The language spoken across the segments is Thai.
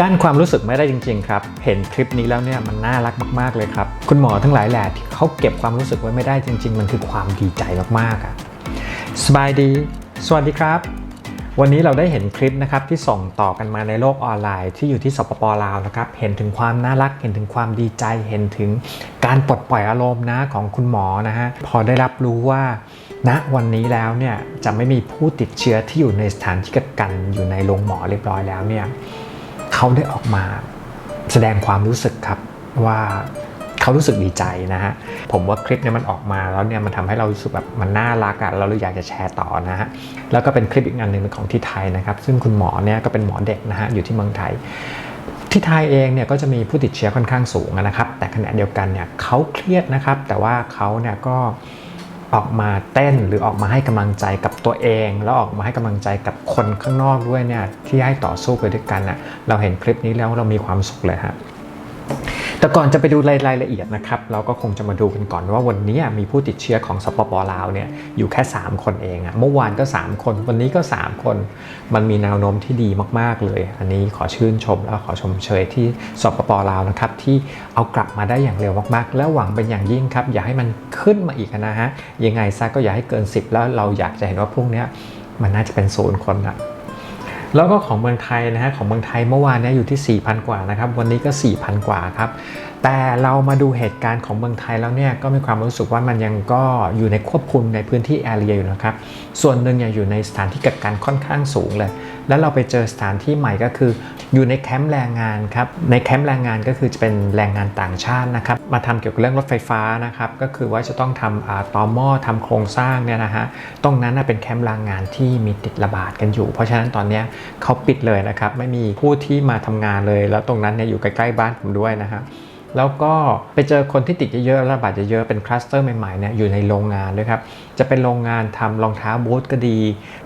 กั้นความรู้สึกไม่ได้จริงๆครับ เห็นคลิปนี้แล้วเนี่ยมันน่ารักมากๆเลยครับ คุณหมอทั้งหลายแหละที่เขาเก็บความรู้สึกไว้ไม่ได้จริง ๆ มันคือความดีใจมากๆอะสบายดี สวัสดีครับ วันนี้เราได้เห็นคลิปนะครับที่ส่งต่อกันมาในโลกออนไลน์ที่อยู่ที่สปปลาวนะครับ เห็นถึงความน่ารัก เห็นถึงความดีใจ เห็นถึงการปลดปล่อยอารมณ์นะของคุณหมอนะฮะ พอได้รับรู้ว่าณวันนี้แล้วเนี่ยจะไม่มีผู้ติดเชื้อที่อยู่ในสถานที่กักกันอยู่ในโรงหมอเรียบร้อยแล้วเนี่ย เขาได้ออกมาแสดงความรู้สึกครับว่าเขารู้สึกดีใจนะฮะ ผมว่าคลิปเนี้มันออกมาแล้วเนี่ยมันทำให้เรารู้สึกแบบมันน่ารักอะเราเลยอยากจะแชร์ต่อนะฮะ แล้วก็เป็นคลิปอีกอันหนึ่งของที่ไทยนะครับ ซึ่งคุณหมอเนี่ยก็เป็นหมอเด็กนะฮะอยู่ที่เมืองไทย ที่ไทยเองเนี่ยก็จะมีผู้ติดเชื้อค่อนข้างสูงนะครับ แต่ขณะเดียวกันเนี่ยเขาเครียดนะครับ แต่ว่าเขาเนี่ยก็ ออกมาเต้นหรือออกมาให้กำลังใจกับตัวเอง แล้วออกมาให้กำลังใจกับคนข้างนอกด้วยเนี่ยที่ให้ต่อสู้ไปด้วยกันน่ะเราเห็นคลิปนี้แล้วเรามีความสุขเลยฮะ แต่ก่อนจะไปดูรายรายละเอียดนะครับ เราก็คงจะมาดูกันก่อนว่าวันนี้มีผู้ติดเชื้อของสปปลาวเนี่ยอยู่แค่ 3 คนเองอะเมื่อวานก็ 3 คน วันนี้ก็ 3 คน มันมีแนวโน้มที่ดีมากๆเลย อันนี้ขอชื่นชมแล้วขอชมเชยที่สปปลาวนะครับที่เอากลับมาได้อย่างเร็วมากๆ แล้วหวังเป็นอย่างยิ่งครับอย่าให้มันขึ้นมาอีกนะฮะยังไงซะก็อย่าให้เกิน 10 แล้วเราอยากจะเห็นว่าพวกเนี้มันน่าจะเป็นศูนย์คนอะ แล้วก็ของเมืองไทยนะฮะของเมืองไทยเมื่อวานเนี้อยู่ที่ 4,000 กว่านะครับ วันนี้ก็ 4,000 กว่าครับ แต่เรามาดูเหตุการณ์ของเมืองไทยแล้วเนี่ยก็มีความรู้สึกว่ามันยังก็อยู่ในควบคุมในพื้นที่แอเรียอยู่นะครับ ส่วนหนึ่งเนี่ยอยู่ในสถานที่กักกันค่อนข้างสูงเลย แล้วเราไปเจอสถานที่ใหม่ก็คือ อยู่ในแคมป์แรงงานครับ ในแคมป์แรงงานก็คือจะเป็นแรงงานต่างชาตินะครับ มาทำเกี่ยวกับเรื่องรถไฟฟ้านะครับ ก็คือว่าจะต้องทำอ่าตอหม้อทำโครงสร้างเนี่ยนะฮะ ตรงนั้นเป็นแคมป์แรงงานที่มีติดระบาดกันอยู่ เพราะฉะนั้นตอนนี้เขาปิดเลยนะครับ ไม่มีผู้ที่มาทำงานเลย แล้วตรงนั้นเนี่ยอยู่ใกล้ๆบ้านผมด้วยนะฮะ แล้วก็ไปเจอคนที่ติดเยอะๆระบาดเยอะๆเป็นคลัสเตอร์ใหม่ๆเนี่ยอยู่ในโรงงานด้วยครับ จะเป็นโรงงานทำรองเท้าบูทก็ดี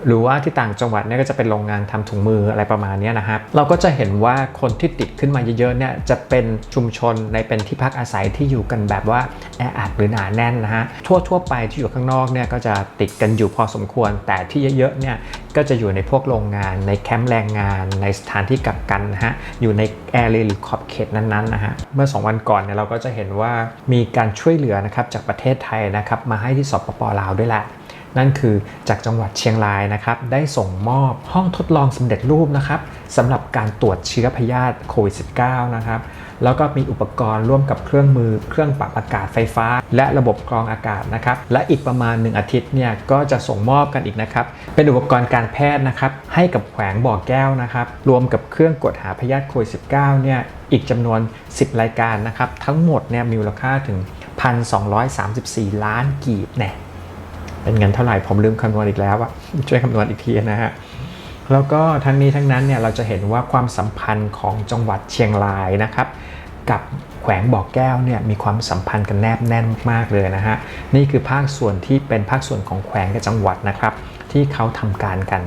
หรือว่าที่ต่างจังหวัดเนี่ยก็จะเป็นโรงงานทำถุงมืออะไรประมาณนี้นะครับเราก็จะเห็นว่าคนที่ติดขึ้นมาเยอะๆเนี่ยจะเป็นชุมชนในเป็นที่พักอาศัยที่อยู่กันแบบว่าแออัดหรือหนาแน่นนะฮะทั่วๆไปที่อยู่ข้างนอกเนี่ยก็จะติดกันอยู่พอสมควรแต่ที่เยอะๆเนี่ยก็จะอยู่ในพวกโรงงานในแคมป์แรงงาน ในสถานที่กักกันนะฮะอยู่ในแอเรียหรือขอบเขตนั้นๆนะฮะเมื่อ 2 วันก่อนเนี่ยเราก็จะเห็นว่ามีการช่วยเหลือนะครับจากประเทศไทยนะครับมาให้ที่สปปลาวด้วยแหละ นั่นคือจากจังหวัดเชียงรายนะครับ ได้ส่งมอบห้องทดลองสำเร็จรูปนะครับสำหรับการตรวจเชื้อพยาธิโควิด -19 นะครับ แล้วก็มีอุปกรณ์ร่วมกับเครื่องมือ เครื่องปรับอากาศไฟฟ้า และระบบกรองอากาศนะครับ และอีกประมาณ 1 อาทิตย์เนี่ยก็จะส่งมอบกันอีกนะครับ เป็นอุปกรณ์การแพทย์นะครับให้กับแขวงบ่อแก้วนะครับ รวมกับเครื่องกดหาพยาธิโควิด -19 เนี่ยอีกจำนวน 10 รายการนะครับ ทั้งหมดเนี่ยมีมูลค่าถึง 1,234 ล้านกีบแน่ เป็นเงินเท่าไหร่ผมลืมคำนวณอีกแล้วอะช่วยคำนวณอีกทีนะฮะแล้วก็ทั้งนี้ทั้งนั้นเนี่ยเราจะเห็นว่าความสัมพันธ์ของจังหวัดเชียงรายนะครับ กับแขวงบ่อแก้วเนี่ยมีความสัมพันธ์กันแนบแน่นมากๆเลยนะฮะนี่คือภาคส่วนที่เป็นภาคส่วนของแขวงกับจังหวัดนะครับ ที่เขาทำการกัน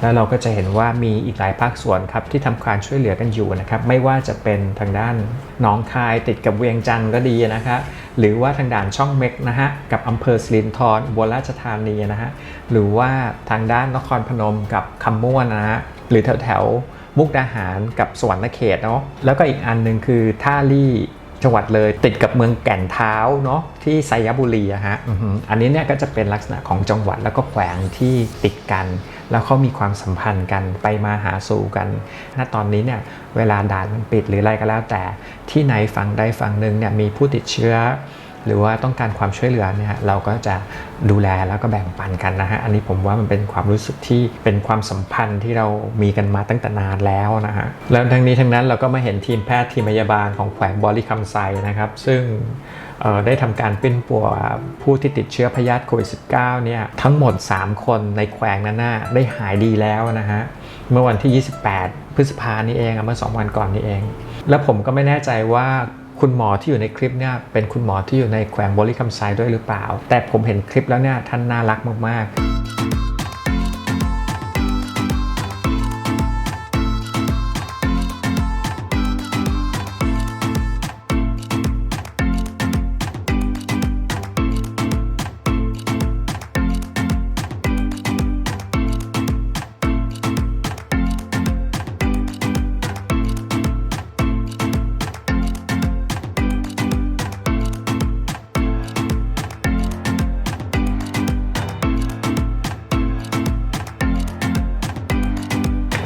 แล้วเราก็จะเห็นว่ามีอีกหลายภาคส่วนครับที่ทำการช่วยเหลือกันอยู่นะครับไม่ว่าจะเป็นทางด้านหนองคายติดกับเวียงจันทร์ก็ดีนะครับหรือว่าทางด่านช่องเม็กนะฮะกับอำเภอสิรินธรอุบลราชธานีนะฮะหรือว่าทางด้านนครพนมกับคำม่วนนะฮะหรือแถวแถวมุกดาหารกับสวรรณเขตเนาะแล้วก็อีกอันหนึ่งคือท่าลี่จังหวัดเลยติดกับเมืองแก่นเท้าเนาะที่ไซยบุรีอะฮะอันนี้เนี่ยก็จะเป็นลักษณะของจังหวัดแล้วก็แขวงที่ติดกัน แล้วเขามีความสัมพันธ์กันไปมาหาสู่กันณตอนนี้เนี่ยเวลาด่านมันปิดหรืออะไรก็แล้วแต่ที่ไหนฝั่งใดฝั่งหนึ่งเนี่ยมีผู้ติดเชื้อ หรือว่าต้องการความช่วยเหลือเนี่ยเราก็จะดูแลแล้วก็แบ่งปันกันนะฮะอันนี้ผมว่ามันเป็นความรู้สึกที่เป็นความสัมพันธ์ที่เรามีกันมาตั้งแต่นานแล้วนะฮะแล้วทั้งนี้ทั้งนั้นเราก็มาเห็นทีมแพทย์ทีมพยาบาลของแขวงบริคำไซนะครับ ซึ่งได้ทำการปิ้นปัวผู้ที่ติดเชื้อพยาธิโควิด -19 เนี่ยทั้งหมด 3 คนในแขวงนั้นนะได้หายดีแล้วนะฮะเมื่อวันที่ 28 พฤษภานี่เองเมื่อ 2 วันก่อนนี่เอง แล้วผมก็ไม่แน่ใจว่า คุณหมอที่อยู่ในคลิปเนี่ยเป็นคุณหมอที่อยู่ในแขวงบริคัมไซด้วยหรือเปล่า แต่ผมเห็นคลิปแล้วเนี่ยท่านน่ารักมากๆ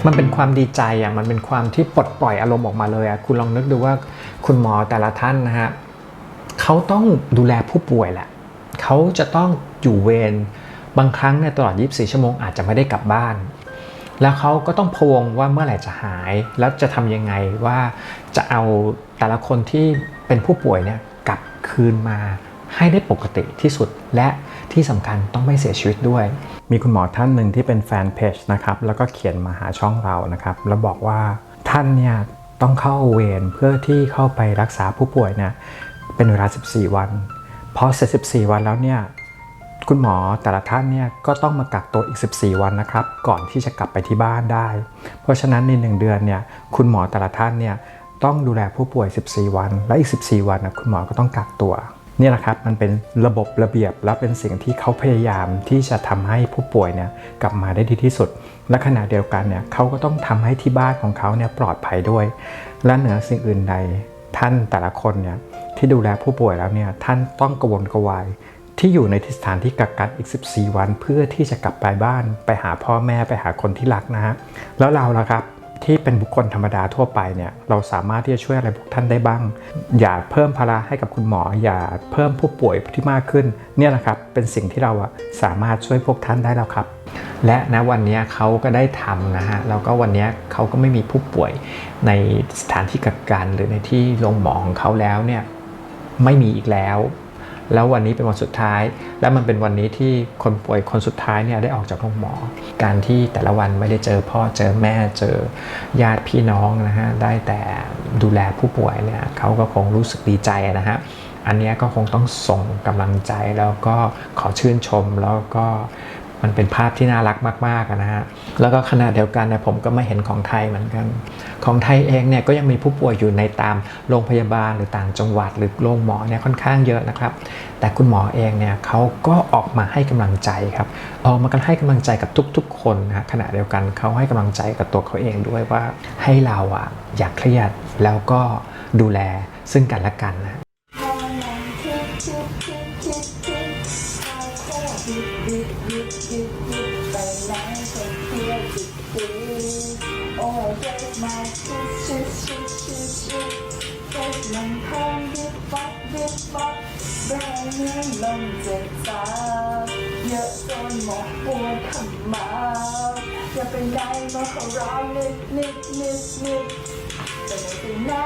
มันเป็นความดีใจอะมันเป็นความที่ปลดปล่อยอารมณ์ออกมาเลยอะคุณลองนึกดูว่าคุณหมอแต่ละท่านนะฮะเขาต้องดูแลผู้ป่วยแหละเขาจะต้องอยู่เวรบางครั้งเนี่ยตลอด 24 ชั่วโมงอาจจะไม่ได้กลับบ้าน แล้วเขาก็ต้องพวงว่าเมื่อไหร่จะหาย แล้วจะทำยังไงว่าจะเอาแต่ละคนที่เป็นผู้ป่วยเนี่ยกลับคืนมาให้ได้ปกติที่สุดและที่สำคัญต้องไม่เสียชีวิตด้วย มีคุณหมอท่านหนึ่งที่เป็นแฟนเพจนะครับแล้วก็เขียนมาหาช่องเรานะครับ แล้วบอกว่าท่านเนี่ยต้องเข้าเวรเพื่อที่เข้าไปรักษาผู้ป่วยเนี่ยเป็นเวลา 14 วันพอเสร็จ 14 วันแล้วเนี่ยคุณหมอแต่ละท่านเนี่ยก็ต้องมากักตัวอีก 14 วันนะครับ ก่อนที่จะกลับไปที่บ้านได้ เพราะฉะนั้นใน 1 เดือนเนี่ยคุณหมอแต่ละท่านเนี่ยต้องดูแลผู้ป่วย 14 วัน และอีก 14 วันนะคุณหมอก็ต้องกักตัว นี่แหละครับมันเป็นระบบระเบียบและเป็นสิ่งที่เขาพยายามที่จะทำให้ผู้ป่วยเนี่ยกลับมาได้ดีที่สุด และขณะเดียวกันเนี่ยเขาก็ต้องทำให้ที่บ้านของเขาเนี่ยปลอดภัยด้วย และเหนือสิ่งอื่นใดท่านแต่ละคนเนี่ยที่ดูแลผู้ป่วยแล้วเนี่ยท่านต้องกระวนกระวายที่อยู่ในสถานที่กักกันอีก 14 วัน เพื่อที่จะกลับไปบ้าน ไปหาพ่อแม่ไปหาคนที่รักนะฮะแล้วเราล่ะครับ ที่เป็นบุคคลธรรมดาทั่วไปเนี่ยเราสามารถที่จะช่วยอะไรพวกท่านได้บ้าง อย่าเพิ่มภาระให้กับคุณหมอ อย่าเพิ่มผู้ป่วยที่มากขึ้น เนี่ยแหละครับเป็นสิ่งที่เราสามารถช่วยพวกท่านได้แล้วครับและณวันนี้เขาก็ได้ทำนะฮะแล้วก็วันนี้เขาก็ไม่มีผู้ป่วยในสถานที่กักกันหรือในที่โรงหมอของเขาแล้วเนี่ยไม่มีอีกแล้ว แล้ววันนี้เป็นวันสุดท้าย และมันเป็นวันนี้ที่คนป่วยคนสุดท้ายเนี่ยได้ออกจากโรงหมอ การที่แต่ละวันไม่ได้เจอพ่อเจอแม่เจอญาติพี่น้องนะฮะได้แต่ดูแลผู้ป่วยเนี่ยเขาก็คงรู้สึกดีใจนะฮะอันนี้ก็คงต้องส่งกำลังใจแล้วก็ขอชื่นชมแล้วก็ มันเป็นภาพที่น่ารักมากๆนะฮะแล้วก็ขณะเดียวกันเนี่ยผมก็มาเห็นของไทยเหมือนกัน ของไทยเองเนี่ยก็ยังมีผู้ป่วยอยู่ในตามโรงพยาบาลหรือต่างจังหวัด หรือโรงหมอเนี่ยค่อนข้างเยอะนะครับ แต่คุณหมอเองเนี่ยเขาก็ออกมาให้กำลังใจครับออกมากันให้กำลังใจกับทุก ๆ คนนะขณะเดียวกันเขาให้กำลังใจกับตัวเขาเองด้วยว่าให้เราอะอย่าเครียดแล้วก็ดูแลซึ่งกันและกันนะ ปวดขมาจะเป็นไงมาขอร้องนิดนิดนิดนิดจะไม่เป็นแน่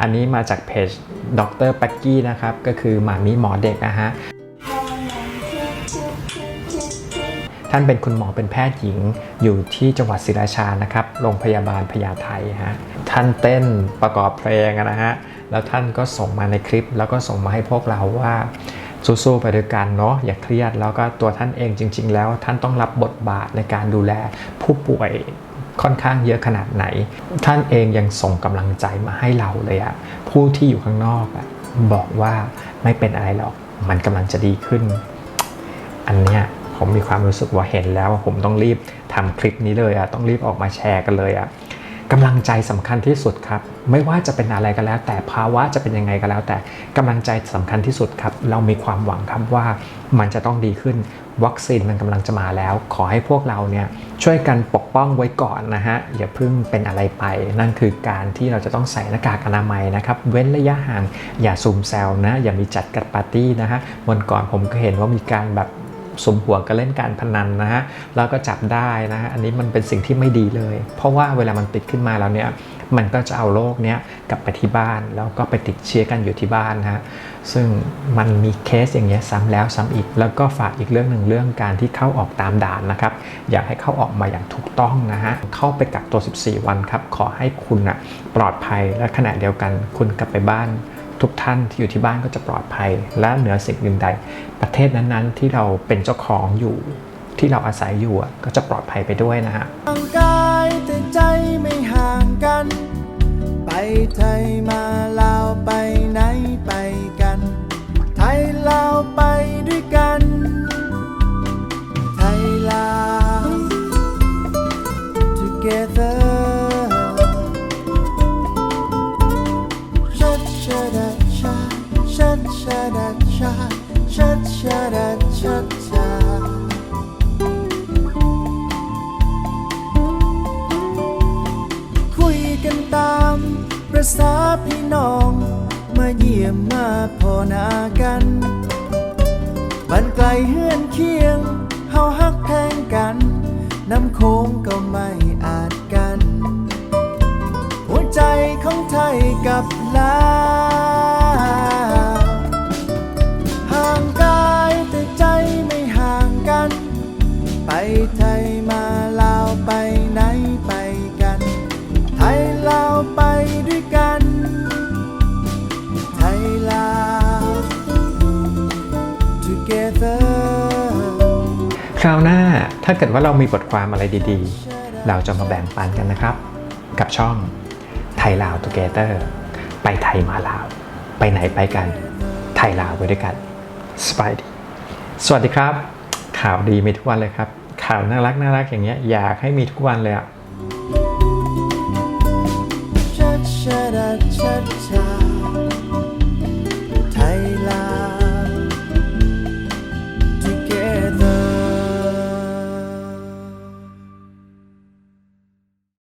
อันนี้มาจากเพจดรแป๊กกี้นะครับ ก็คือหมามีหมอเด็กนะฮะท่านเป็นคุณหมอเป็นแพทย์หญิงอยู่ที่จังหวัดศรีราชานะครับ โรงพยาบาลพญาไทฮะ ท่านเต้นประกอบเพลงอะนะฮะ แล้วท่านก็ส่งมาในคลิป แล้วก็ส่งมาให้พวกเราว่า สู้ๆไปด้วยกันเนาะอย่าเครียดแล้วก็ตัวท่านเองจริง ๆ แล้วท่านต้องรับบทบาทในการดูแลผู้ป่วยค่อนข้างเยอะขนาดไหน ท่านเองยังส่งกำลังใจมาให้เราเลยอะผู้ที่อยู่ข้างนอกอะบอกว่าไม่เป็นอะไรหรอกมันกำลังจะดีขึ้น อันเนี้ยผมมีความรู้สึกว่าเห็นแล้วว่าผมต้องรีบทำคลิปนี้เลยอะต้องรีบออกมาแชร์กันเลยอะ กำลังใจสำคัญที่สุดครับ ไม่ว่าจะเป็นอะไรก็แล้ว แต่ภาวะจะเป็นยังไงก็แล้ว แต่กำลังใจสำคัญที่สุดครับ เรามีความหวังครับว่ามันจะต้องดีขึ้น วัคซีนมันกำลังจะมาแล้ว ขอให้พวกเราเนี่ยช่วยกันปกป้องไว้ก่อนนะฮะอย่าเพิ่งเป็นอะไรไป นั่นคือการที่เราจะต้องใส่หน้ากากอนามัยนะครับ เว้นระยะห่างอย่าซูมแซวนะ อย่ามีจัดกัดปาร์ตี้นะฮะวันก่อนผมก็เห็นว่ามีการแบบ สมหัวกันเล่นการพนันนะฮะแล้วก็จับได้นะฮะอันนี้มันเป็นสิ่งที่ไม่ดีเลย เพราะว่าเวลามันติดขึ้นมาแล้วเนี่ยมันก็จะเอาโรคเนี้ยกลับไปที่บ้าน แล้วก็ไปติดเชื้อกันอยู่ที่บ้านนะฮะซึ่งมันมีเคสอย่างเงี้ยซ้ำแล้วซ้ำอีก แล้วก็ฝากอีกเรื่องหนึ่งเรื่องการที่เข้าออกตามด่านนะครับ อยากให้เข้าออกมาอย่างถูกต้องนะฮะเข้าไปกักตัว 14 วันครับ ขอให้คุณอะปลอดภัยและขณะเดียวกันคุณกลับไปบ้าน ทุกท่านที่อยู่ที่บ้านก็จะปลอดภัย และเหนือสิ่งอื่นใด ประเทศนั้นๆ ที่เราเป็นเจ้าของอยู่ ที่เราอาศัยอยู่ก็จะปลอดภัยไปด้วยนะฮะร่างกายแต่ใจไม่ห่างกัน ไปไทยมา น้ำโค้งก็ไม่ ถ้าเกิดว่าเรามีบทความอะไรดีๆ เราจะมาแบ่งปันกันนะครับ กับช่องไทยลาวทูเกเตอร์ไปไทยมาลาว ไปไหนไปกัน ไทยลาวไปด้วยกันสบายดีสวัสดีครับ ข่าวดีมีทุกวันเลยครับ ข่าวน่ารักน่ารักอย่างเงี้ยอยากให้มีทุกวันเลยอะ